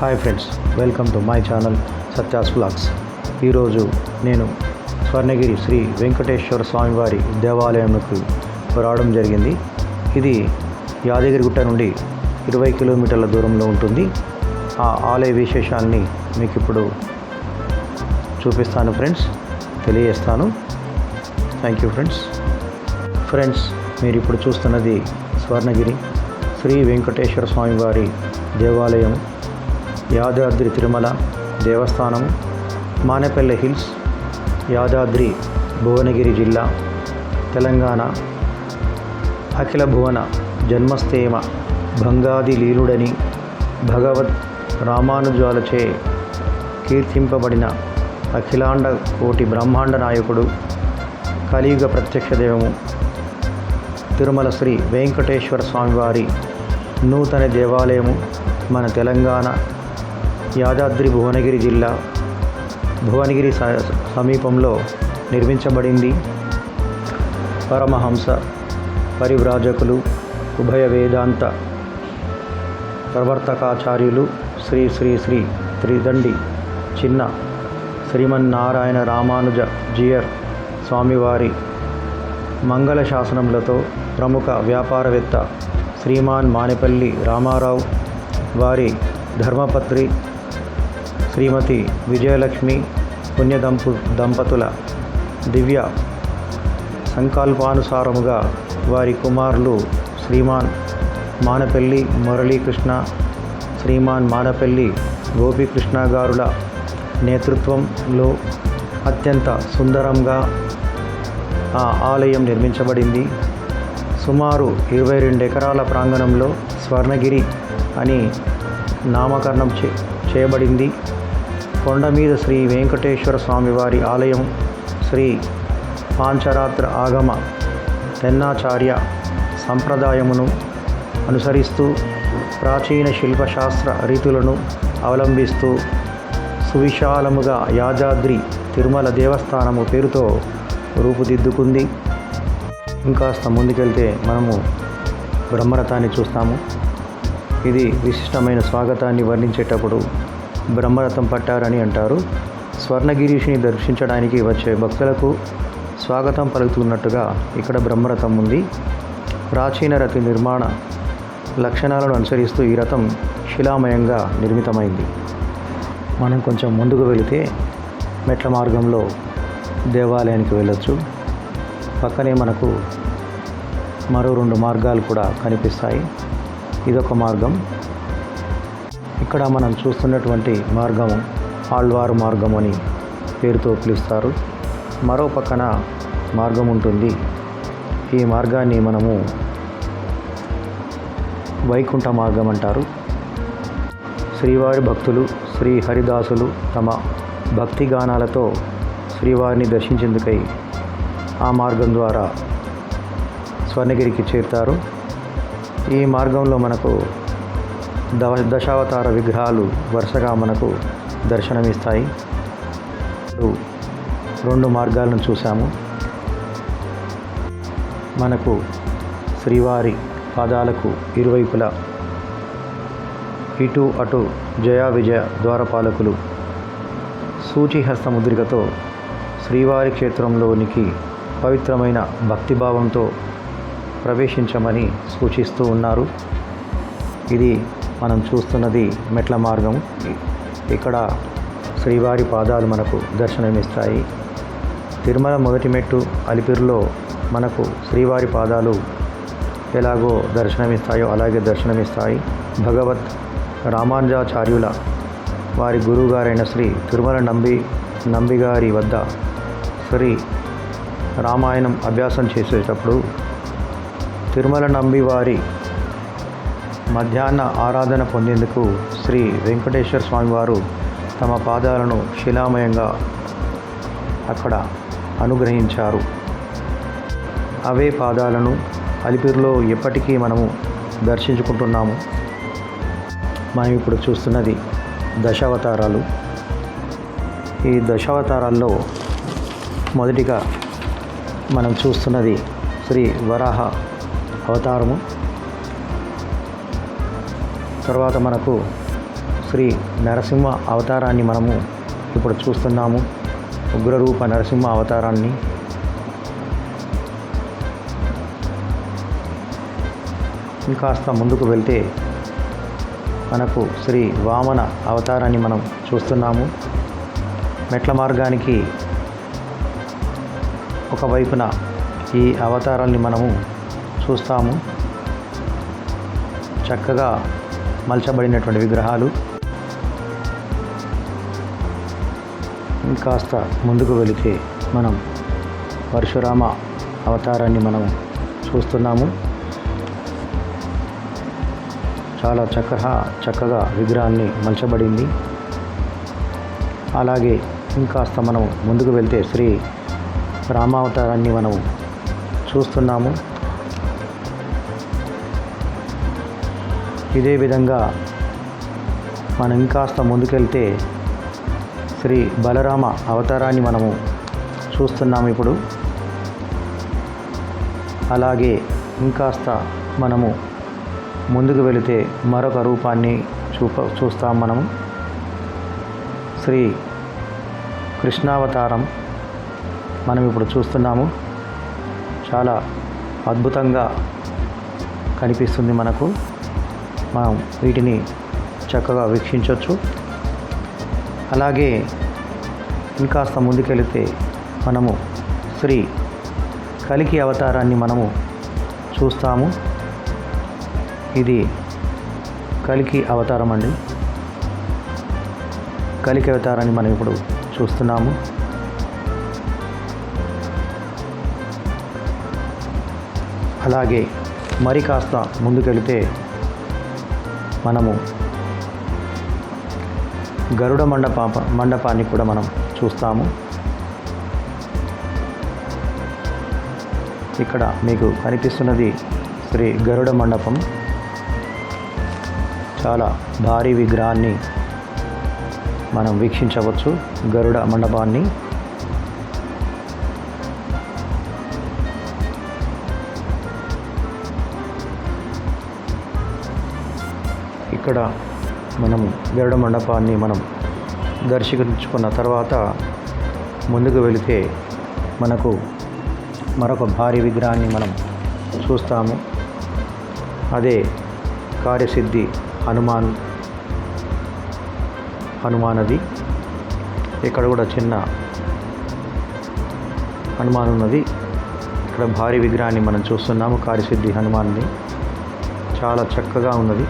Hi friends welcome to my channel Satya's blogs. ఈరోజు నేను స్వర్ణగిరి శ్రీ వెంకటేశ్వర స్వామివారి దేవాలయంకు రావడం జరిగింది. ఇది యాదగిరిగుట్ట నుండి ఇరవై కిలోమీటర్ల దూరంలో ఉంటుంది. ఆ ఆలయ విశేషాన్ని మీకు ఇప్పుడు చూపిస్తాను ఫ్రెండ్స్ తెలియజేస్తాను. Thank you friends. ఫ్రెండ్స్ మీరు ఇప్పుడు చూస్తున్నది స్వర్ణగిరి శ్రీ వెంకటేశ్వర స్వామివారి దేవాలయం. యాదాద్రి తిరుమల దేవస్థానం మానేపల్లె హిల్స్ యాదాద్రి భువనగిరి జిల్లా తెలంగాణ అఖిల భువన జన్మస్థేమ భంగాది లీలుడని భగవత్ రామానుజాలచే కీర్తింపబడిన అఖిలాండ కోటి బ్రహ్మాండ నాయకుడు కలియుగ ప్రత్యక్ష దైవము తిరుమల శ్రీ వెంకటేశ్వర స్వామివారి నూతన దేవాలయము మన తెలంగాణ యాదాద్రి భువనగిరి జిల్లా భువనగిరి సమీపంలో నిర్మించబడింది. పరమహంస పరివ్రాజకులు ఉభయ వేదాంత ప్రవర్తకాచార్యులు శ్రీ శ్రీ శ్రీ త్రిదండి చిన్న శ్రీమన్నారాయణ రామానుజ జియర్ స్వామివారి మంగళ శాసనములతో ప్రముఖ వ్యాపారవేత్త శ్రీమాన్ మానేపల్లి రామారావు వారి ధర్మపత్రి శ్రీమతి విజయలక్ష్మి పుణ్యదంపు దంపతుల దివ్య సంకల్పానుసారముగా వారి కుమారులు శ్రీమాన్ మానపల్లి మురళీకృష్ణ శ్రీమాన్ మానపల్లి గోపీకృష్ణ గారుల నేతృత్వంలో అత్యంత సుందరంగా ఆ ఆలయం నిర్మించబడింది. సుమారు ఇరవై రెండు ఎకరాల ప్రాంగణంలో స్వర్ణగిరి అని నామకరణం చే చేయబడింది. కొండ మీద శ్రీ వెంకటేశ్వర స్వామివారి ఆలయం శ్రీ పాంచరాత్ర ఆగమ తెన్నాచార్య సంప్రదాయమును అనుసరిస్తూ ప్రాచీన శిల్పశాస్త్ర రీతులను అవలంబిస్తూ సువిశాలముగా యాదాద్రి తిరుమల దేవస్థానము పేరుతో రూపుదిద్దుకుంది. ఇంకాస్త ముందుకెళ్తే మనము బ్రహ్మరథాన్ని చూస్తాము. ఇది విశిష్టమైన స్వాగతాన్ని వర్ణించేటప్పుడు బ్రహ్మరథం పట్టారని అంటారు. స్వర్ణగిరీషిని దర్శించడానికి వచ్చే భక్తులకు స్వాగతం పలుకుతున్నట్టుగా ఇక్కడ బ్రహ్మరథం ఉంది. ప్రాచీన రథ నిర్మాణ లక్షణాలను అనుసరిస్తూ ఈ రథం శిలామయంగా నిర్మితమైంది. మనం కొంచెం ముందుకు వెళితే మెట్ల మార్గంలో దేవాలయానికి వెళ్ళొచ్చు. పక్కనే మనకు మరో రెండు మార్గాలు కూడా కనిపిస్తాయి. ఇదొక మార్గం. ఇక్కడ మనం చూస్తున్నటువంటి మార్గం ఆళ్వారు మార్గం అని పేరుతో పిలుస్తారు. మరో పక్కన మార్గం ఉంటుంది. ఈ మార్గాన్ని మనము వైకుంఠ మార్గం అంటారు. శ్రీవారి భక్తులు శ్రీ హరిదాసులు తమ భక్తి గానాలతో శ్రీవారిని దర్శించేందుకై ఆ మార్గం ద్వారా స్వర్ణగిరికి చేరుతారు. ఈ మార్గంలో మనకు ద దశావతార విగ్రహాలు వరుసగా మనకు దర్శనమిస్తాయి రెండు మార్గాలను చూసాము మనకు శ్రీవారి పాదాలకు ఇరువైపులా ఇటు అటు జయ విజయ ద్వారపాలకులు సూచిహస్త ముద్రికతో శ్రీవారి క్షేత్రంలోనికి పవిత్రమైన భక్తిభావంతో ప్రవేశించమని సూచిస్తూ ఉన్నారు. ఇది మనం చూస్తున్నది మెట్ల మార్గం. ఇక్కడ శ్రీవారి పాదాలు మనకు దర్శనమిస్తాయి. తిరుమల మొదటి మెట్టు అలిపిరిలో మనకు శ్రీవారి పాదాలు ఎలాగో దర్శనమిస్తాయో అలాగే దర్శనమిస్తాయి. భగవత్ రామానుజాచార్యుల వారి గురువుగారైన శ్రీ తిరుమల నంబి నంబిగారి వద్ద శ్రీ రామాయణం అభ్యాసం చేసేటప్పుడు తిరుమల నంబి వారి మధ్యాహ్న ఆరాధన పొందేందుకు శ్రీ వెంకటేశ్వర స్వామివారు తమ పాదాలను శిలామయంగా అక్కడ అనుగ్రహించారు. అవే పాదాలను అలిపిరిలో ఎప్పటికీ మనము దర్శించుకుంటున్నాము. మనం ఇప్పుడు చూస్తున్నది దశావతారాలు. ఈ దశావతారాల్లో మొదటిగా మనం చూస్తున్నది శ్రీ వరాహ అవతారము. తర్వాత మనకు శ్రీ నరసింహ అవతారాన్ని మనము ఇప్పుడు చూస్తున్నాము. ఉగ్రరూప నరసింహ అవతారాన్ని. ఇంకాస్త ముందుకు వెళ్తే మనకు శ్రీ వామన అవతారాన్ని మనం చూస్తున్నాము. మెట్ల మార్గానికి ఒకవైపున ఈ అవతారాల్ని మనము చూస్తాము. చక్కగా మలచబడినటువంటి విగ్రహాలు. ఇంకాస్త ముందుకు వెళితే మనం పరశురామ అవతారాన్ని మనం చూస్తున్నాము. చాలా చక్కగా చక్కగా విగ్రహాన్ని మలచబడింది. అలాగే ఇంకాస్త మనం ముందుకు వెళ్తే శ్రీ రామావతారాన్ని మనం చూస్తున్నాము. ఇదే విధంగా మనం ఇంకాస్త ముందుకెళ్తే శ్రీ బలరామ అవతారాన్ని మనము చూస్తున్నాము ఇప్పుడు. అలాగే ఇంకాస్త మనము ముందుకు వెళితే మరొక రూపాన్ని చూప చూస్తాం మనము. శ్రీ కృష్ణావతారం మనం ఇప్పుడు చూస్తున్నాము. చాలా అద్భుతంగా కనిపిస్తుంది మనకు. మనం వీటిని చక్కగా వీక్షించవచ్చు. అలాగే ఇంకాస్త ముందుకెళితే మనము శ్రీ కలికి అవతారాన్ని మనము చూస్తాము. ఇది కలికి అవతారం అండి. కలికి అవతారాన్ని మనం ఇప్పుడు చూస్తున్నాము. అలాగే మరి కాస్త ముందుకెళితే మనము గరుడ మండప మండపాన్ని కూడా మనం చూస్తాము. ఇక్కడ మీకు కనిపిస్తున్నది శ్రీ గరుడ మండపం. చాలా భారీ విగ్రహాన్ని మనం వీక్షించవచ్చు గరుడ మండపాన్ని. ఇక్కడ మనం గరుడ మండపాన్ని మనం దర్శించుకున్న తర్వాత ముందుకు వెళితే మనకు మరొక భారీ విగ్రహాన్ని మనం చూస్తాము. అదే కార్యసిద్ధి హనుమాన్ హనుమానది. ఇక్కడ కూడా చిన్న హనుమాన్ ఉన్నది. ఇక్కడ భారీ విగ్రహాన్ని మనం చూస్తున్నాము కార్యసిద్ధి హనుమాన్ని చాలా చక్కగా ఉన్నది.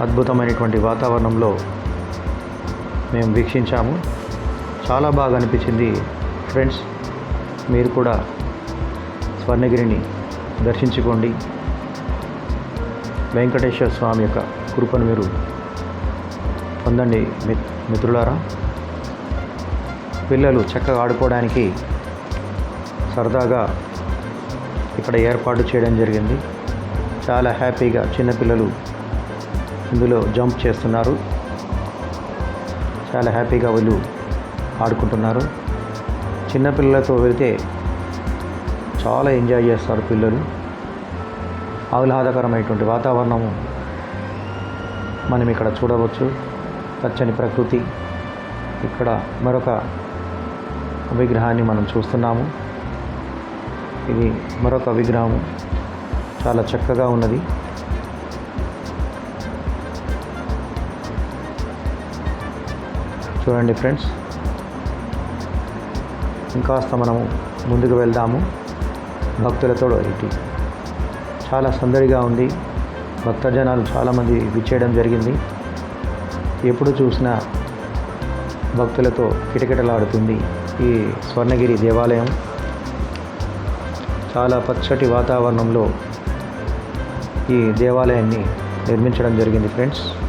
అద్భుతమైనటువంటి వాతావరణంలో మేము వీక్షించాము. చాలా బాగా అనిపించింది. ఫ్రెండ్స్ మీరు కూడా స్వర్ణగిరిని దర్శించుకోండి. వెంకటేశ్వర స్వామి యొక్క కృపను మీరు పొందండి మిత్రులారా. పిల్లలు చక్కగా ఆడుకోవడానికి సరదాగా ఇక్కడ ఏర్పాటు చేయడం జరిగింది. చాలా హ్యాపీగా చిన్నపిల్లలు ఇందులో జంప్ చేస్తున్నారు. చాలా హ్యాపీగా వీళ్ళు ఆడుకుంటున్నారు. చిన్నపిల్లలతో వెళితే చాలా ఎంజాయ్ చేస్తారు పిల్లలు. ఆహ్లాదకరమైనటువంటి వాతావరణము మనం ఇక్కడ చూడవచ్చు. పచ్చని ప్రకృతి. ఇక్కడ మరొక విగ్రహాన్ని మనం చూస్తున్నాము. ఇది మరొక విగ్రహము. చాలా చక్కగా ఉన్నది. చూడండి ఫ్రెండ్స్. ఇంకాస్త మనము ముందుకు వెళ్దాము. భక్తులతో ఇటు. చాలా సందడిగా ఉంది. భక్తజనాలు చాలామంది విచ్చేయడం జరిగింది. ఎప్పుడు చూసినా భక్తులతో కిటకిటలాడుతుంది ఈ స్వర్ణగిరి దేవాలయం. చాలా పచ్చటి వాతావరణంలో ఈ దేవాలయాన్ని నిర్మించడం జరిగింది ఫ్రెండ్స్.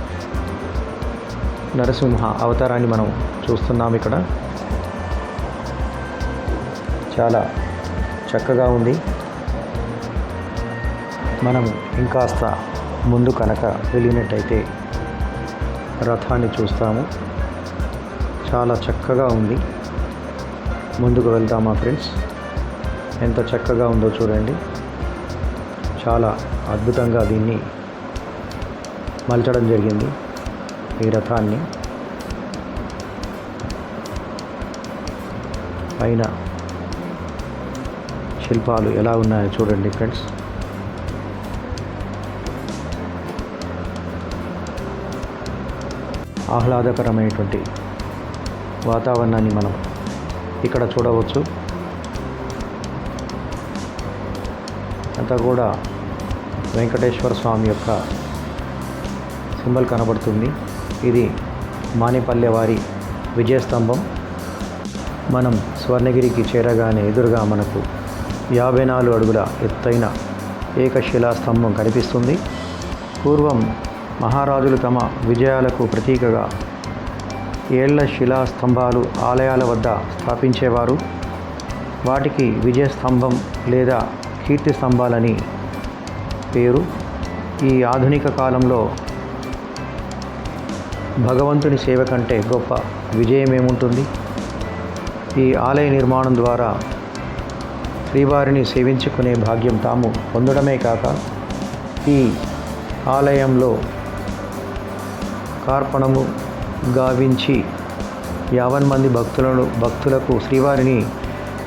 నరసింహ అవతారాన్ని మనం చూస్తున్నాం ఇక్కడ. చాలా చక్కగా ఉంది. మనం ఇంకాస్త ముందు కనుక వెళ్ళినట్టయితే రథాన్ని చూస్తాము. చాలా చక్కగా ఉంది. ముందుకు వెళ్తామా ఫ్రెండ్స్? ఎంత చక్కగా ఉందో చూడండి. చాలా అద్భుతంగా దీన్ని మలచడం జరిగింది. ఈ రథాన్ని పైన శిల్పాలు ఎలా ఉన్నాయో చూడండి ఫ్రెండ్స్. ఆహ్లాదకరమైనటువంటి వాతావరణాన్ని మనం ఇక్కడ చూడవచ్చు. అంతా కూడా వెంకటేశ్వర స్వామి యొక్క సింబల్ కనబడుతుంది. ఇది మానేపల్లె వారి విజయస్తంభం. మనం స్వర్ణగిరికి చేరగానే ఎదురుగా మనకు యాభై నాలుగు అడుగుల ఎత్తైన ఏకశిలాస్తంభం కనిపిస్తుంది. పూర్వం మహారాజులు తమ విజయాలకు ప్రతీకగా ఏళ్ళ శిలా స్తంభాలు ఆలయాల వద్ద స్థాపించేవారు. వాటికి విజయస్తంభం లేదా కీర్తి స్తంభాలని పేరు. ఈ ఆధునిక కాలంలో భగవంతుని సేవ కంటే గొప్ప విజయం ఏముంటుంది ఈ ఆలయ నిర్మాణం ద్వారా శ్రీవారిని సేవించుకునే భాగ్యం తాము పొందడమే కాక ఈ ఆలయంలో కార్పణము గావించి యావన్ మంది భక్తులను భక్తులకు శ్రీవారిని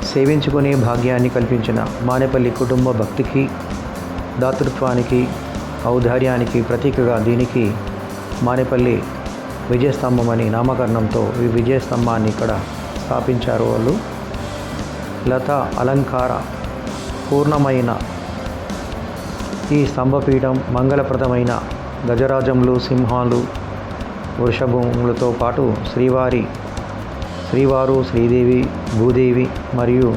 సేవించుకునే భాగ్యాన్ని కల్పించిన మానేపల్లి కుటుంబ భక్తికి దాతృత్వానికి ఔదార్యానికి ప్రతీకగా దీనికి మానేపల్లి విజయస్తంభం అని నామకరణంతో ఈ విజయస్తంభాన్ని ఇక్కడ స్థాపించారు వాళ్ళు. లత అలంకార పూర్ణమైన ఈ స్తంభపీఠం మంగళప్రదమైన గజరాజములు సింహాలు వృషభములతో పాటు శ్రీవారి శ్రీవారు శ్రీదేవి భూదేవి మరియు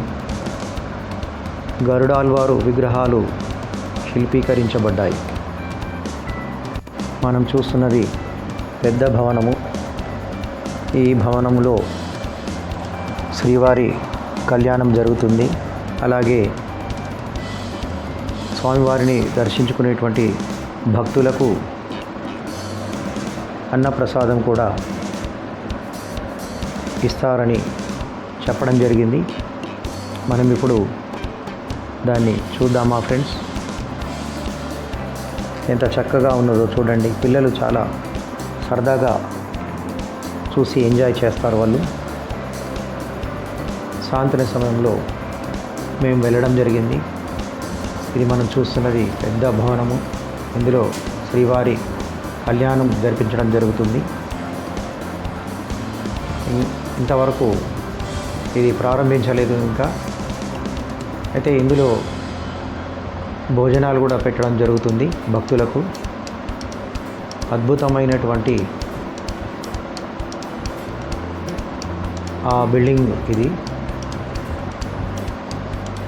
గరుడాల్వారు విగ్రహాలు శిల్పీకరించబడ్డాయి. మనం చూస్తున్నది పెద్ద భవనము. ఈ భవనంలో శ్రీవారి కళ్యాణం జరుగుతుంది. అలాగే స్వామివారిని దర్శించుకునేటువంటి భక్తులకు అన్నప్రసాదం కూడా ఇస్తారని చెప్పడం జరిగింది. మనం ఇప్పుడు దాన్ని చూద్దామా ఫ్రెండ్స్? ఎంత చక్కగా ఉన్నదో చూడండి. పిల్లలు చాలా సరదాగా చూసి ఎంజాయ్ చేస్తారు వాళ్ళు. సాయంత్రం సమయంలో మేము వెళ్ళడం జరిగింది. ఇది మనం చూస్తున్నది పెద్ద భవనము. ఇందులో శ్రీవారి కళ్యాణం జరిపించడం జరుగుతుంది. ఇంతవరకు ఇది ప్రారంభించలేదు ఇంకా. అయితే ఇందులో భోజనాలు కూడా పెట్టడం జరుగుతుంది భక్తులకు. అద్భుతమైనటువంటి ఆ బిల్డింగ్ ఇది.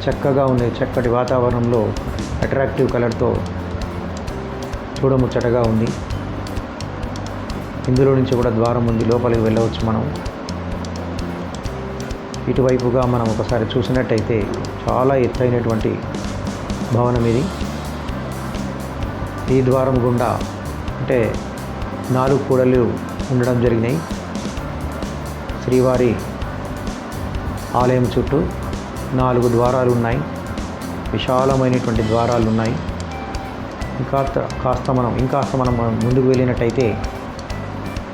చక్కగా ఉంది. చక్కటి వాతావరణంలో అట్రాక్టివ్ కలర్తో చూడముచ్చటగా ఉంది. ఇందులో నుంచి కూడా ద్వారం ఉంది. లోపలికి వెళ్ళవచ్చు మనం. ఇటువైపుగా మనం ఒకసారి చూసినట్టయితే చాలా ఎత్తైనటువంటి భవనం ఇది. ఈ ద్వారం గుండా అంటే నాలుగు కూడలు ఉండడం జరిగినాయి. శ్రీవారి ఆలయం చుట్టూ నాలుగు ద్వారాలు ఉన్నాయి. విశాలమైనటువంటి ద్వారాలు ఉన్నాయి. ఇంకా కాస్త మనం ఇంకాస్త మనం ముందుకు వెళ్ళినట్టయితే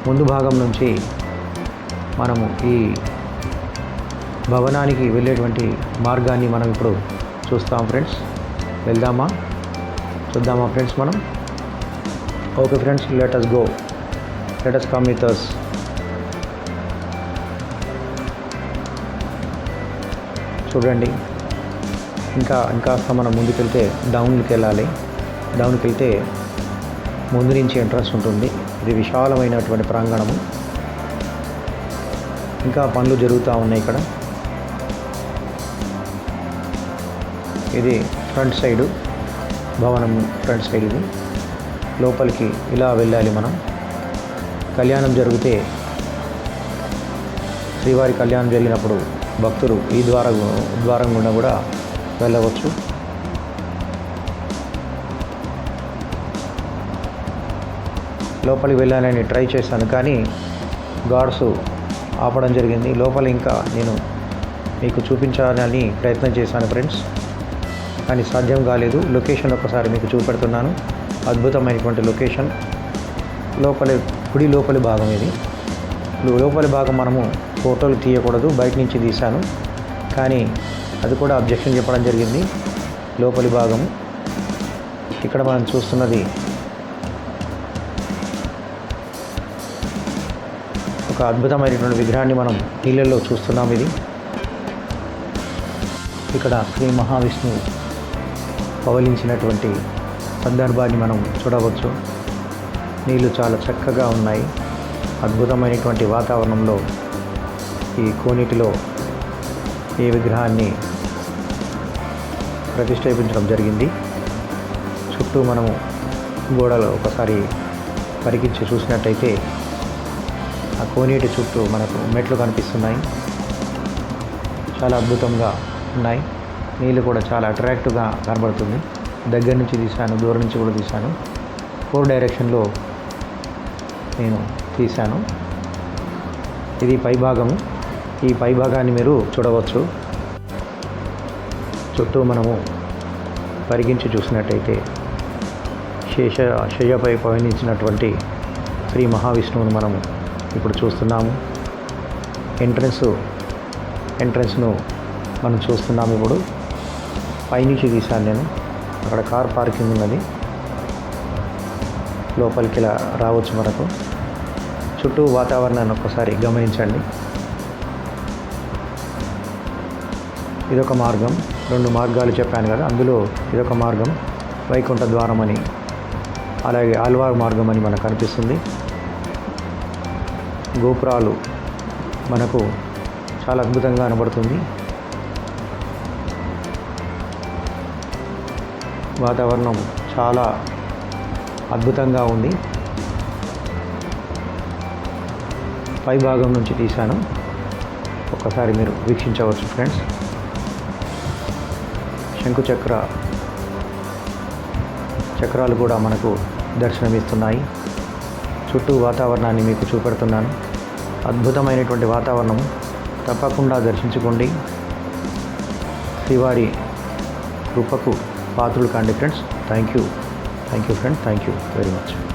ముందు భాగం నుంచి మనము ఈ భవనానికి వెళ్ళేటువంటి మార్గాన్ని మనం ఇప్పుడు చూస్తాం ఫ్రెండ్స్. వెళ్దామా? చూద్దామా ఫ్రెండ్స్ మనం? Okay friends let us go let us come with us చూడండి. ఇంకా ఇంకాస్త మనం ముందుకెళ్తే డౌన్కి వెళ్ళాలి డౌన్కి వెళ్తే ముందు నుంచి ఎంట్రన్స్ ఉంటుంది. ఇది విశాలమైనటువంటి ప్రాంగణము. ఇంకా పనులు జరుగుతూ ఉన్నాయి ఇక్కడ. ఇది ఫ్రంట్ సైడు భవనం ఫ్రంట్ సైడ్ ఇది. లోపలికి ఇలా వెళ్ళాలి మనం. కళ్యాణం జరిగితే శ్రీవారి కళ్యాణం జరిగినప్పుడు భక్తులు ఈ ద్వార ద్వారం గుండా కూడా వెళ్ళవచ్చు. లోపలికి వెళ్ళాలని ట్రై చేశాను కానీ గాడ్స్ ఆపడం జరిగింది. లోపల ఇంకా నేను మీకు చూపించాలని ప్రయత్నం చేశాను ఫ్రెండ్స్ కానీ సాధ్యం కాలేదు. లొకేషన్ ఒకసారి మీకు చూపెడుతున్నాను. అద్భుతమైనటువంటి లొకేషన్. లోపలి కుడి లోపలి భాగం ఇది. లోపలి భాగం మనము ఫోటోలు తీయకూడదు బయట నుంచి తీశాను. కానీ అది కూడా అబ్జెక్షన్ చెప్పడం జరిగింది. లోపలి భాగం. ఇక్కడ మనం చూస్తున్నది ఒక అద్భుతమైనటువంటి విగ్రహాన్ని మనం నీళ్ళల్లో చూస్తున్నాం ఇది. ఇక్కడ శ్రీ మహావిష్ణువు పవలించినటువంటి సందర్భాన్ని మనం చూడవచ్చు. నీళ్ళు చాలా చక్కగా ఉన్నాయి. అద్భుతమైనటువంటి వాతావరణంలో ఈ కోనేటిలో ఈ విగ్రహాన్ని ప్రతిష్టేపించడం జరిగింది. చుట్టూ మనము గోడలు ఒకసారి పరికించి చూసినట్టయితే ఆ కోనేటి చుట్టూ మనకు మెట్లు కనిపిస్తున్నాయి. చాలా అద్భుతంగా ఉన్నాయి. నీళ్ళు కూడా చాలా అట్రాక్టివ్గా కనబడుతుంది. దగ్గర నుంచి తీశాను దూరం నుంచి కూడా తీశాను. ఫోర్ డైరెక్షన్లో నేను తీశాను. ఇది పైభాగము ఈ పైభాగాన్ని మీరు చూడవచ్చు. చుట్టూ మనము పరిగించి చూసినట్టయితే శేష శయ్యపై పయనించినటువంటి శ్రీ మహావిష్ణువును మనము ఇప్పుడు చూస్తున్నాము. ఎంట్రన్స్ ఎంట్రన్స్ను మనం చూస్తున్నాము ఇప్పుడు. పైనుంచి తీశాను నేను. అక్కడ కార్ పార్కింగ్ ఉన్నది. లోపలికి ఇలా రావచ్చు మనకు. చుట్టూ వాతావరణాన్ని ఒక్కసారి గమనించండి. ఇదొక మార్గం. రెండు మార్గాలు చెప్పాను కదా అందులో ఇదొక మార్గం. వైకుంఠ ద్వారం అని. అలాగే ఆల్వార్ మార్గం అని మనకు కనిపిస్తుంది. గోపురాలు మనకు చాలా అద్భుతంగా కనబడుతుంది. వాతావరణం చాలా అద్భుతంగా ఉంది. పై భాగం నుంచి తీశాను. ఒకసారి మీరు వీక్షించవచ్చు ఫ్రెండ్స్. శంకుచక్ర చక్రాలు కూడా మనకు దర్శనమిస్తున్నాయి. చుట్టూ వాతావరణాన్ని మీకు చూపెడుతున్నాను. అద్భుతమైనటువంటి వాతావరణం. తప్పకుండా దర్శించుకోండి. శ్రీవారి కృపకు పాత్రులు కండి friends thank you thank you friend thank you very much